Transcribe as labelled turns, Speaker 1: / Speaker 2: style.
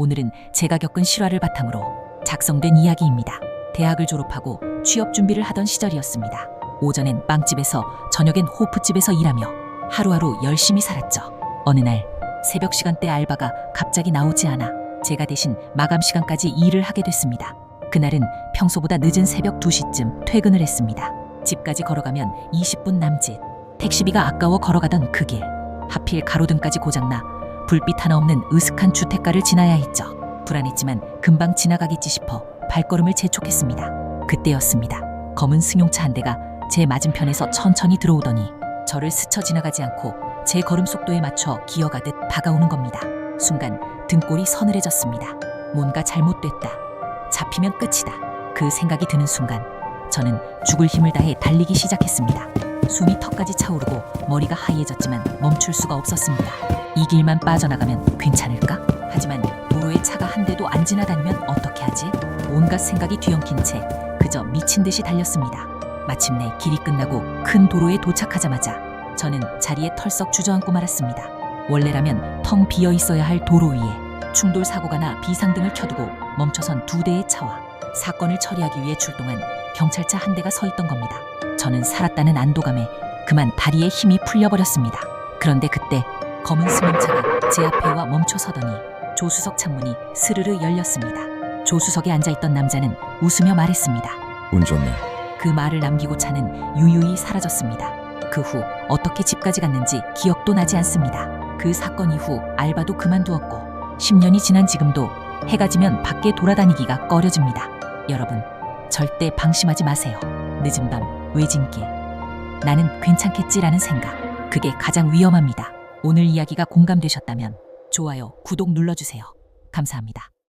Speaker 1: 오늘은 제가 겪은 실화를 바탕으로 작성된 이야기입니다. 대학을 졸업하고 취업 준비를 하던 시절이었습니다. 오전엔 빵집에서 저녁엔 호프집에서 일하며 하루하루 열심히 살았죠. 어느 날 새벽 시간대 알바가 갑자기 나오지 않아 제가 대신 마감 시간까지 일을 하게 됐습니다. 그날은 평소보다 늦은 새벽 2시쯤 퇴근을 했습니다. 집까지 걸어가면 20분 남짓. 택시비가 아까워 걸어가던 그 길. 하필 가로등까지 고장나 불빛 하나 없는 으슥한 주택가를 지나야 했죠. 불안했지만 금방 지나가겠지 싶어 발걸음을 재촉했습니다. 그때였습니다. 검은 승용차 한 대가 제 맞은편에서 천천히 들어오더니 저를 스쳐 지나가지 않고 제 걸음 속도에 맞춰 기어가듯 다가오는 겁니다. 순간 등골이 서늘해졌습니다. 뭔가 잘못됐다. 잡히면 끝이다. 그 생각이 드는 순간 저는 죽을 힘을 다해 달리기 시작했습니다. 숨이 턱까지 차오르고 머리가 하얘졌지만 멈출 수가 없었습니다. 이 길만 빠져나가면 괜찮을까? 하지만 도로에 차가 한 대도 안 지나다니면 어떻게 하지? 온갖 생각이 뒤엉킨 채 그저 미친 듯이 달렸습니다. 마침내 길이 끝나고 큰 도로에 도착하자마자 저는 자리에 털썩 주저앉고 말았습니다. 원래라면 텅 비어 있어야 할 도로 위에 충돌 사고가 나 비상등을 켜두고 멈춰선 두 대의 차와 사건을 처리하기 위해 출동한 경찰차 한 대가 서 있던 겁니다. 저는 살았다는 안도감에 그만 다리에 힘이 풀려버렸습니다. 그런데 그때 검은 승용차가 제 앞에 와 멈춰 서더니 조수석 창문이 스르르 열렸습니다. 조수석에 앉아있던 남자는 웃으며 말했습니다.
Speaker 2: 운 좋네.
Speaker 1: 그 말을 남기고 차는 유유히 사라졌습니다. 그 후 어떻게 집까지 갔는지 기억도 나지 않습니다. 그 사건 이후 알바도 그만두었고 10년이 지난 지금도 해가 지면 밖에 돌아다니기가 꺼려집니다. 여러분 절대 방심하지 마세요. 늦은 밤 외진길 나는 괜찮겠지라는 생각 그게 가장 위험합니다. 오늘 이야기가 공감되셨다면 좋아요, 구독 눌러주세요. 감사합니다.